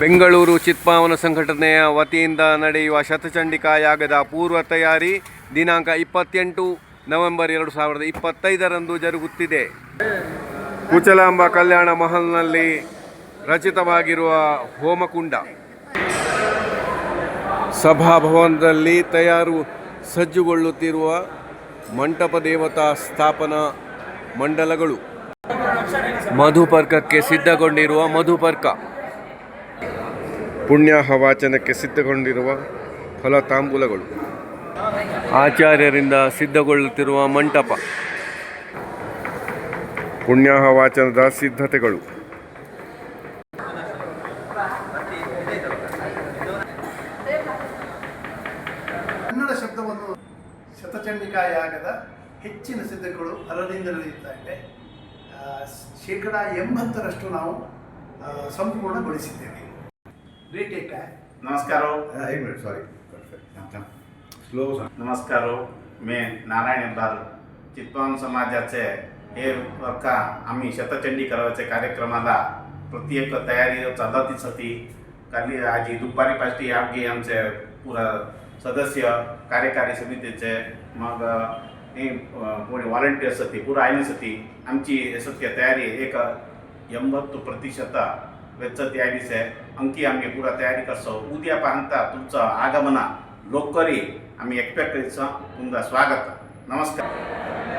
ಬೆಂಗಳೂರು ಚಿತ್ಪಾವನ ಸಂಘಟನೆಯ ವತಿಯಿಂದ ನಡೆಯುವ ಶತಚಂಡಿಕಾ ಯಾಗದ ಪೂರ್ವ ತಯಾರಿ ದಿನಾಂಕ ಇಪ್ಪತ್ತೆಂಟು ನವೆಂಬರ್ ಎರಡು ಸಾವಿರದ ಇಪ್ಪತ್ತೈದರಂದು ಜರುಗುತ್ತಿದೆ. ಕುಚಲಾಂಬ ಕಲ್ಯಾಣ ಮಹಲ್ನಲ್ಲಿ ರಚಿತವಾಗಿರುವ ಹೋಮಕುಂಡ. ಸಭಾಭವನದಲ್ಲಿ ತಯಾರು ಸಜ್ಜುಗೊಳ್ಳುತ್ತಿರುವ ಮಂಟಪ ದೇವತಾ ಸ್ಥಾಪನಾ ಮಂಡಲಗಳು. ಮಧುಪರ್ಕಕ್ಕೆ ಸಿದ್ಧಗೊಂಡಿರುವ ಮಧುಪರ್ಕ. ಪುಣ್ಯಾಹ ವಾಚನಕ್ಕೆ ಸಿದ್ಧಗೊಂಡಿರುವ ಫಲತಾಂಬೂಲಗಳು. ಆಚಾರ್ಯರಿಂದ ಸಿದ್ಧಗೊಳ್ಳುತ್ತಿರುವ ಮಂಟಪ. ಪುಣ್ಯಾಹ ವಾಚನದ ಸಿದ್ಧತೆಗಳು. ಕನ್ನಡ ಶಬ್ದವನ್ನು ಶತಚಂಡಿಕಾ ಯಾಗದ ಹೆಚ್ಚಿನ ಸಿದ್ಧಗಳು ಹರದಿಂದ ನಡೆಯುತ್ತಾ ಇದೆ. ಶೇಕಡ ಎಂಬತ್ತರಷ್ಟು ನಾವು ಆ, ಸಂಪೂರ್ಣಗೊಳಿಸಿದ್ದೇವೆ ರೇಟ್ नमस्कार ಸಾರಿ स्लो नमस्कार मी नारायण अब्दाल चित्पावन समाजाचे हे वर्का आम्ही शतचंडी करावाचे कार्यक्रमाला प्रत्येक तयारी चालतीच होती काली आजी दुपारी पाष्टी आमगे आमचे पुरा सदस्य कार्यकारी समितीचे मग हे कोणी वॉलंटियर्स होती पुरा आयनीस होती आमची सत्य तयारी एक ಎಂಬತ್ತು ಪ್ರತಿಶತ वेबचं तयारीच आहे अंकी आम्ही पुरा तयारी करसो. उद्या पर्यंत तुमचं आगमना. लोकरी आम्ही एक्सपेक्ट करीत तुमचं स्वागत. नमस्कार.